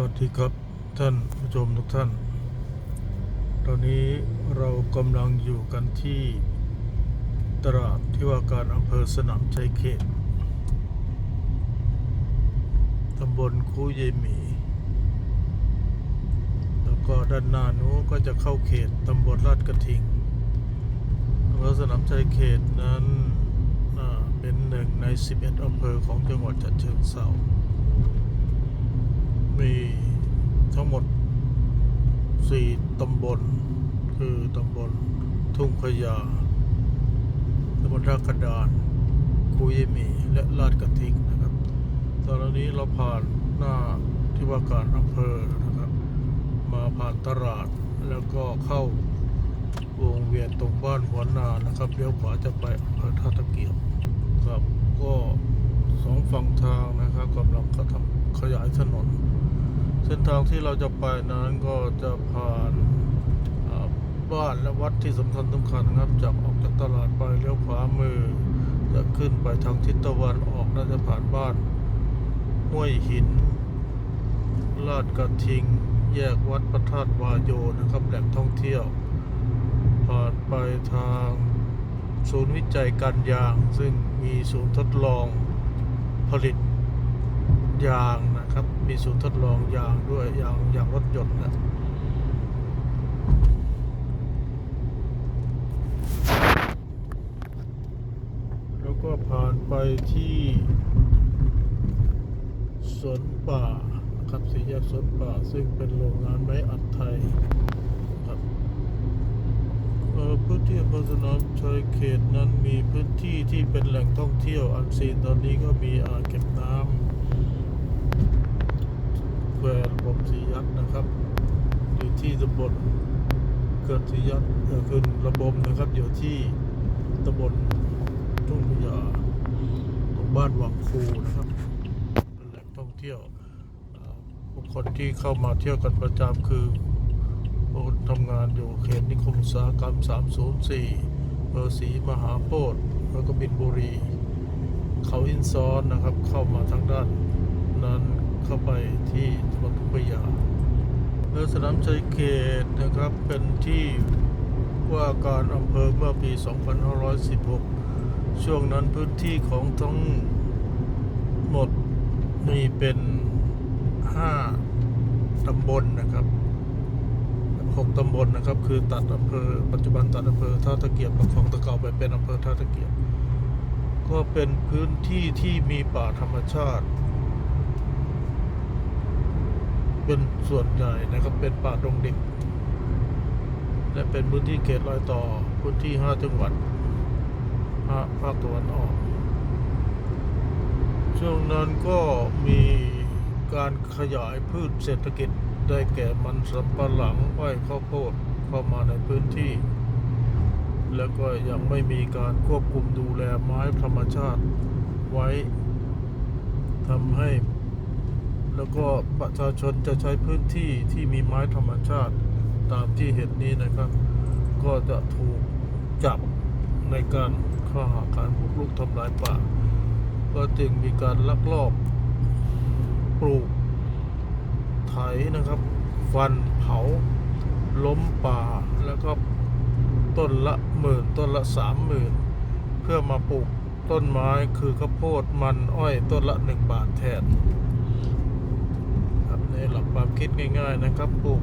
วัสดีครับท่านผู้ชมทุกท่าน ตอนนี้เรากำลังอยู่กันที่ตลาดที่ว่าการอำเภอสนามชัยเขตตำบลคูเยมี แล้วก็ด้านหน้านู้ก็จะเข้าเขตตำบลลาดกระทิงอำเภอสนามชัยเขตนั้นเป็นหนึ่งใน 11อำเภอของจังหวัดฉะเชิงเทรา มีทั้งหมด 4 ตำบล คือตำบลทุ่งพญาตำบลท่ากระดานคุยมี และลาดกระทิงนะครับ ตอนนี้เราผ่านหน้าที่ว่าการอำเภอนะครับ มาผ่านตลาดแล้วก็เข้าวงเวียนตรงบ้านหัวนานะครับเลี้ยวขวาจะไปอำเภอท่าตะเกียบครับก็สองฝั่งทางนะครับกำลังกระทำขยายถนน เส้นทางที่เราจะไปนั้นก็จะผ่านบ้านและวัดที่สำคัญสำคัญนะครับ จากออกจากตลาดไปเลี้ยวขวามือ จะขึ้นไปทางทิศตะวันออกน่าจะผ่านบ้านห้วยหิน ลาดกระทิง แยกวัดพระธาตุวายโยนะครับแหล่งท่องเที่ยว ผ่านไปทางศูนย์วิจัยการยาง ซึ่งมีศูนย์ทดลองผลิตยางนะ มีศูนย์ทดลองยางด้วยยางยางรถยนต์นะแล้วก็ผ่านไปที่สวนป่าครับสี่แยกสวนป่า ซึ่งเป็นโรงงานไม้อัดไทยครับพื้นที่อำเภอสนามชัยเขตนั้นมีพื้นที่ที่เป็นแหล่งท่องเที่ยวอันซีนตอนนี้ก็มีอ่างเก็บน้ำ ควร์ระบบสียักษ์นะครับ อยู่ที่ตำบลเกิดสียักษ์เอ่อขึ้นระบบนะครับ อยู่ที่ตำบลทุ่งพญาตรงบ้านวังคูนะครับเป็นแหล่งท่องเที่ยวบุคคลที่เข้ามาเที่ยวกันประจำคือคนทำงานอยู่เขตนิคมอุตสาหกรรม 304เบอร์สีมหาโพธิ์แล้วก็บินบุรี เขาอินซ้อนนะครับ เข้ามาทางด้านนั้นเข้าไปที่ จังหวัดพุทธยาเรือสนามชัยเขตนะครับเป็นที่ว่าการอำเภอเมื่อปี 2516 ช่วงนั้นพื้นที่ของทั้งหมดมีเป็น 5 ตำบลนะครับ 6 ตำบลนะครับ คือตัดอำเภอปัจจุบันตัดอำเภอท่าตะเกียบและของตะเกาไปเป็นอำเภอท่าตะเกียบ ก็เป็นพื้นที่ที่มีป่าธรรมชาติ เป็นส่วนใหญ่นะครับเป็นป่าดงดิบและเป็นพื้นที่เขตรอยต่อพื้นที่ 5 จังหวัดภาคตะวันออก ช่วงนั้นก็มีการขยายพืชเศรษฐกิจได้แก่มันสำปะหลังอ้อยข้าวโพดเข้ามาในพื้นที่ แล้วก็ยังไม่มีการควบคุมดูแลไม้ธรรมชาติไว้ทำให้ แล้วก็ประชาชนจะใช้พื้นที่ที่มีไม้ธรรมชาติตามที่เห็นนี้นะครับ ก็จะถูกจับในการข้อหาการบุกรุกทำลายป่า ก็จึงมีการลักลอบปลูกไถนะครับ ฟันเผา ล้มป่าแล้วก็ต้นละหมื่นต้นละสามหมื่นเพื่อมาปลูกต้นไม้คือข้าวโพดมันอ้อยต้นละหนึ่งบาทแทนครับใน หลักความคิดง่ายๆนะครับปลูก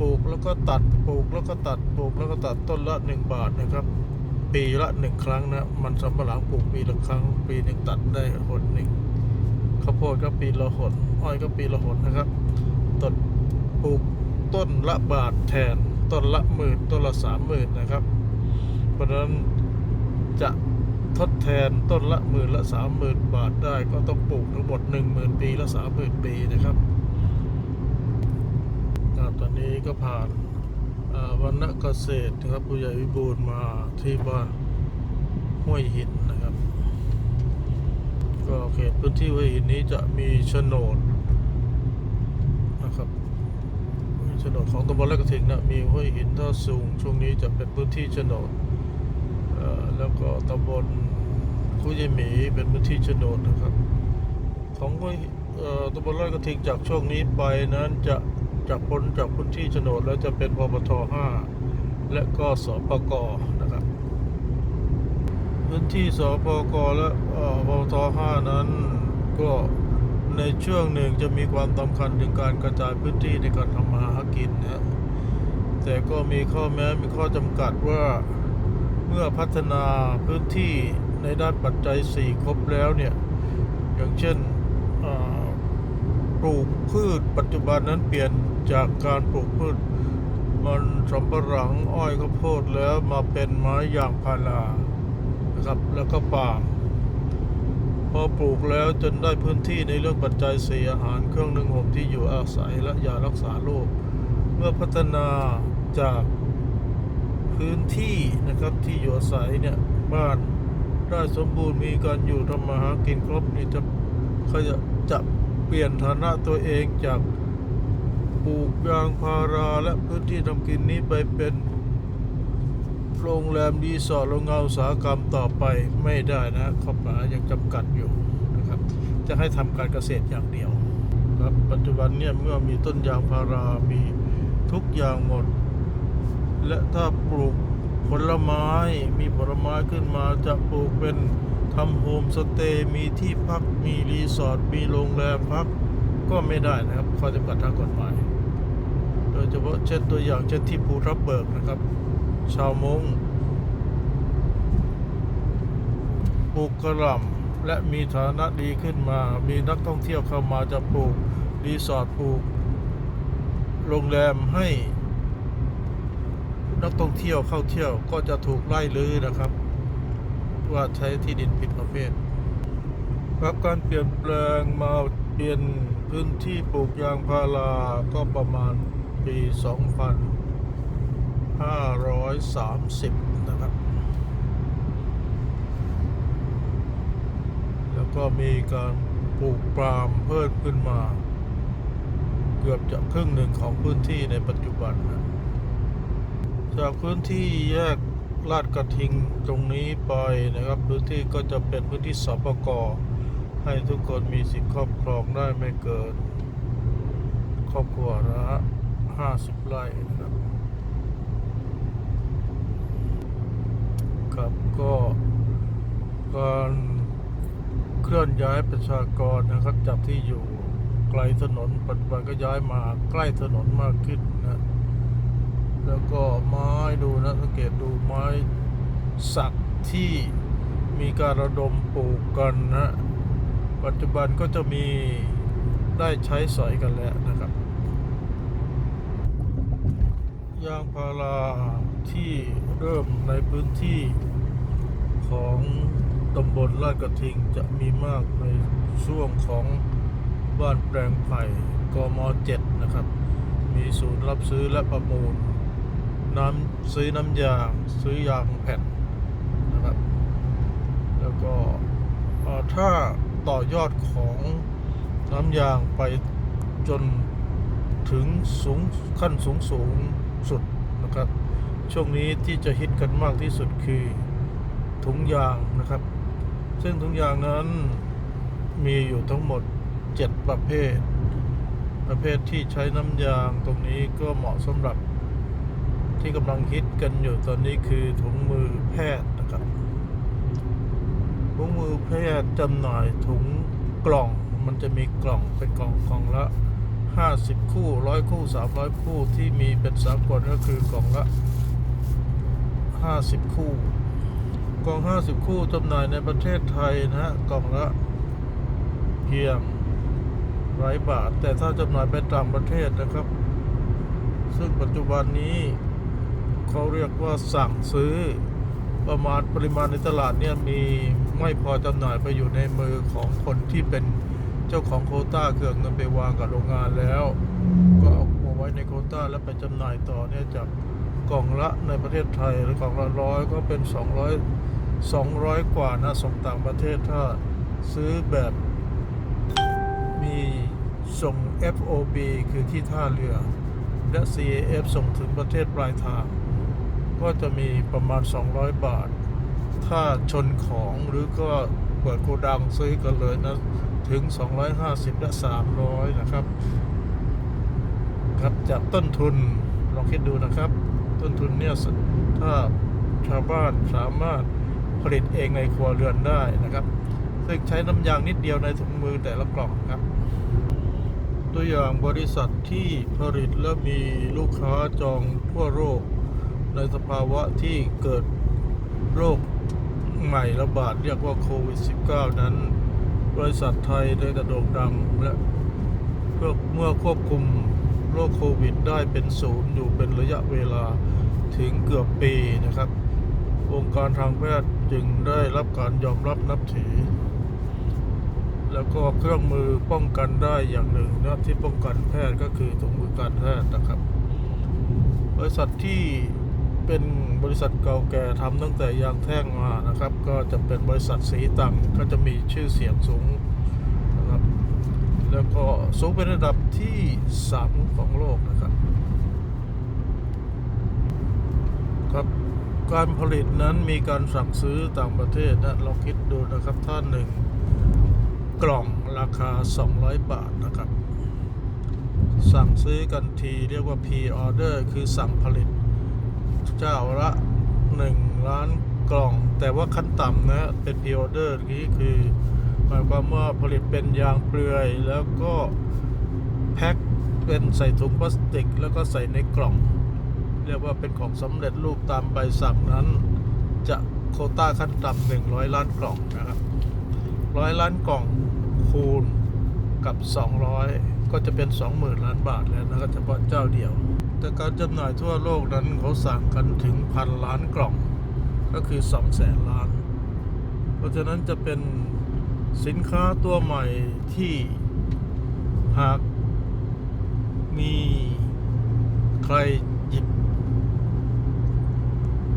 ปลูกแล้วก็ตัดปลูกแล้วก็ตัดปลูกแล้วก็ตัดต้นละหนึ่งบาทนะครับ ปีละหนึ่งครั้งนะ มันสำปะหลังปลูกปีละครั้ง ปีหนึ่งตัดได้หนหนึ่งข้าวโพดก็ปีละหนอ้อยก็ปีละหนนะครับต้นปลูกต้นละบาทแทนต้นละหมื่นต้นละสามหมื่นนะครับ เพราะฉะนั้นจะทดแทนต้นละหมื่นละสามหมื่นบาทได้ก็ต้องปลูกทั้งหมดหนึ่งหมื่นปีละสามหมื่นปีนะครับ นี้ก็ผ่านวันณเกษตรนะครับผู้ใหญ่วิบูลมาที่บ้านห้วยหินนะครับ ก็เขตพื้นที่ห้วยหินนี้จะมีโฉนดนะครับโฉนดของตำบลและกระถิงนะมีห้วยหินท่าสูง ช่วงนี้จะเป็นพื้นที่โฉนดแล้วก็ตำบลคุยหมีเป็นพื้นที่โฉนดนะครับ ของห้วยเอ่อตำบลไร่กระทิงจากช่วงนี้ไปนั้นจะ จากพ้นจากพื้นที่โฉนดแล้วจะเป็นพปท5และก็สปกนะครับ พื้นที่สปกและพปท5นั้นก็ในช่วงหนึ่งจะมีความสำคัญถึงการกระจายพื้นที่ในการทำมาหากินนะแต่ก็มีข้อแม้มีข้อจำกัดว่าเมื่อพัฒนาพื้นที่ในด้านปัจจัย 4 ครบแล้วเนี่ย อย่างเช่นอ ลูกพืชปัจจุบันนั้นเปลี่ยนจากการปลูกพืช มันสำปะหลังอ้อยข้าวโพดแล้วมาเป็นไม้ยางพารานะครับแล้วก็ปาล์มพอปลูกแล้วจนได้พื้นที่ในเรื่องปัจจัยสี่อาหารเครื่องนึ่งห่มที่อยู่อาศัยและยารักษาโรคเมื่อพัฒนาจากพื้นที่นะครับที่อยู่อาศัยเนี่ยบ้านได้สมบูรณ์มีการอยู่ทำมาหากินครบนี่จะขาจะจะ ปลี่ยนฐานะตัวเองจากปลูกยางพาราและพื้นที่ทำกินนี้ไปเป็นโรงแรมรีสอร์ทโรงงานอุตสาหกรรมต่อไปไม่ได้นะข้อหมายยังจำกัดอยู่นะครับ จะให้ทำการเกษตรอย่างเดียวครับปัจจุบันเนี่ยเมื่อมีต้นยางพารามีทุกอย่างหมด และถ้าปลูกผลไม้มีผลไม้ขึ้นมาจะปลูกเป็น ทำโฮมสเตย์มีที่พักมีรีสอร์ทมีโรงแรมพักก็ไม่ได้นะครับข้อจำกัดทางกฎหมาย โดยเฉพาะเช่นตัวอย่างเช่นที่ภูทับเบิกนะครับ ชาวมงปลูกกระหล่ำและมีฐานะดีขึ้นมา มีนักท่องเที่ยวเข้ามาจะปลูกรีสอร์ทปลูกโรงแรมให้นักท่องเที่ยวเข้าเที่ยวก็จะถูกไล่ลือนะครับ ว่าใช้ที่ดินผิดประเภท ครับการเปลี่ยนแปลงมาเปลี่ยนพื้นที่ปลูกยางพาราก็ประมาณปี 2530 นะครับ แล้วก็มีการปลูกปาล์มเพิ่มขึ้นมา เกือบจะครึ่งหนึ่งของพื้นที่ในปัจจุบันนะจากพื้นที่แยก ลาดกระทิงตรงนี้ไปนะครับ พื้นที่ก็จะเป็นพื้นที่สปกให้ทุกคนมีสิทธิครอบครองได้ไม่เกิน ครอบครัวละห้าสิบไร่นะครับครับก็การเคลื่อนย้ายประชากรนะครับจากที่อยู่ไกลถนนปัจจุบันก็ย้ายมาใกล้ถนนมากขึ้นนะ แล้วก็ไม้ดูนะสังเกตดูไม้สักที่มีการระดมปลูกกันนะปัจจุบันก็จะมีได้ใช้สอยกันแล้วนะครับยางพาราที่เริ่มในพื้นที่ของตำบลลาดกระทิงจะมีมากในช่วงของบ้านแปลงไผ่กม 7 นะครับ มีศูนย์รับซื้อและประมูล น้ำซื้อน้ำยางซื้อยางแผ่นนะครับ แล้วก็ถ้าต่อยอดของน้ำยางไปจนถึงสูงขั้นสูงสูงสุดนะครับ ช่วงนี้ที่จะฮิตกันมากที่สุดคือถุงยางนะครับ ซึ่งถุงยางนั้นมีอยู่ทั้งหมด 7 ประเภท ประเภทที่ใช้น้ำยางตรงนี้ก็เหมาะสำหรับ ที่กำลังฮิตกันอยู่ตอนนี้คือถุงมือแพทย์นะครับถุงมือแพทย์จำหน่ายถุงกล่องมันจะมีกล่องเป็นกล่องกล่องละ 50 คู่ร้อยคู่ 300 คู่ที่มีเป็นสากลก็คือกล่องละ 50 คู่ กล่อง 50 คู่จำหน่ายในประเทศไทยนะฮะกล่องละเพียงร้อยบาท แต่ถ้าจำหน่ายไปต่างประเทศนะครับ ซึ่งปัจจุบันนี้ เขาเรียกว่าสั่งซื้อประมาณปริมาณในตลาดเนี่ยมีไม่พอจำหน่ายไปอยู่ในมือของคนที่เป็นเจ้าของโควต้าเครื่องเงินไปวางกับโรงงานแล้ว ก็เอามาไว้ในโควต้าแล้วไปจำหน่ายต่อเนี่ยจากกล่องละในประเทศไทยหรือกล่องละร้อยก็เป็น 200 200 กว่านะส่งต่างประเทศถ้าซื้อแบบมีส่ง FOB คือที่ท่าเรือ และ CAF ส่งถึงประเทศปลายทาง ก็จะมีประมาณ 200 บาท ถ้าชนของหรือก็เปิดโกดังซื้อกันเลยนะ ถึง 250 และ 300 นะครับ ครับจากต้นทุนลองคิดดูนะครับ ต้นทุนเนี่ยถ้าชาวบ้านสามารถผลิตเองในครัวเรือนได้นะครับ ซึ่งใช้น้ำยางนิดเดียวในถุงมือแต่ละกล่องครับ ตัวอย่างบริษัทที่ผลิตและมีลูกค้าจองทั่วโลก ในสภาวะที่เกิดโรคใหม่ระบาดเรียกว่าโควิด -19 นั้น บริษัทไทยได้กระโด่งดังและเพื่อเมื่อควบคุมโรคโควิด ได้เป็นศูนย์อยู่เป็นระยะเวลาถึงเกือบปีนะครับวงค์การทางแพทย์จึงได้รับการยอมรับนับถือ แล้วก็เครื่องมือป้องกันได้อย่างหนึ่งนะที่ป้องกันแพทย์ก็คือถุงมือการแพทย์นะครับ บริษัทที่ เป็นบริษัทเก่าแก่ทำตั้งแต่ยางแท่งมานะครับ ก็จะเป็นบริษัทสีตังก็จะมีชื่อเสียงสูงนะครับ แล้วก็สูงเป็นระดับที่สามของโลกนะครับ ครับการผลิตนั้นมีการสั่งซื้อต่างประเทศนะเราคิดดูนะครับท่านหนึ่งกล่องราคา 200 บาทนะครับ สั่งซื้อกันทีเรียกว่า P order คือสั่งผลิต เจ้าละ1ล้านกล่อง แต่ว่าขั้นต่ำนะเป็น P order นี้คือหมายความว่าผลิตเป็นยางเปลือย แล้วก็แพ็คเป็นใส่ถุงพลาสติก แล้วก็ใส่ในกล่อง เรียกว่าเป็นของสำเร็จรูปตามใบสั่งนั้น จะโคต้าขั้นต่ำหนึ่งร้อยล้านกล่องนะครับร้อยล้านกล่องคูณกับ 200 ก็จะเป็น 20,000 ล้านบาทแล้วนะครับเฉพาะเจ้าเดียว แต่การจำหน่ายทั่วโลกนั้นเขาสั่งกันถึงพันล้านกล่อง ก็คือ2แสนล้าน เพราะฉะนั้นจะเป็นสินค้าตัวใหม่ที่หากมีใครหยิบ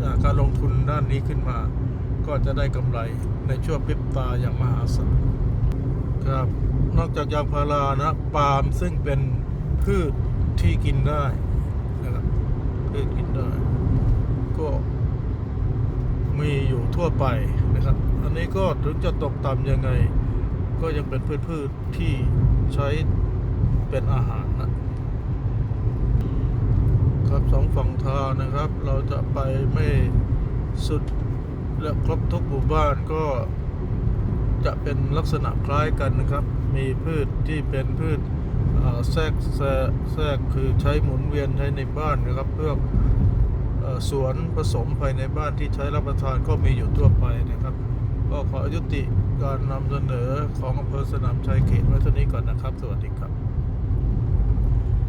จากการลงทุนด้านนี้ขึ้นมา ก็จะได้กำไรในช่วงพริบตาอย่างมหาศาลครับนอกจากยางพารานะปาล์มซึ่งเป็นพืชที่กินได้ พืชกินได้ ก็มีอยู่ทั่วไปนะครับ อันนี้ก็ถึงจะตกต่ำยังไง ก็ยังเป็นพืชพืชที่ใช้เป็นอาหารนะครับสองฝั่งทางนะครับ เราจะไปไม่สุดและครบทุกหมู่บ้านก็จะเป็นลักษณะคล้ายกันนะครับ มีพืชที่เป็นพืช แทรกแทรกแทรกคือใช้หมุนเวียนใช้ในบ้านนะครับเพื่ออสวนผสมภายในบ้านที่ใช้รับประทานก็มีอยู่ทั่วไปนะครับ ก็ขอยุติการนำเสนอของอำเภอสนามชัยเขตไว้เท่านี้ก่อนนะครับ สวัสดีครับ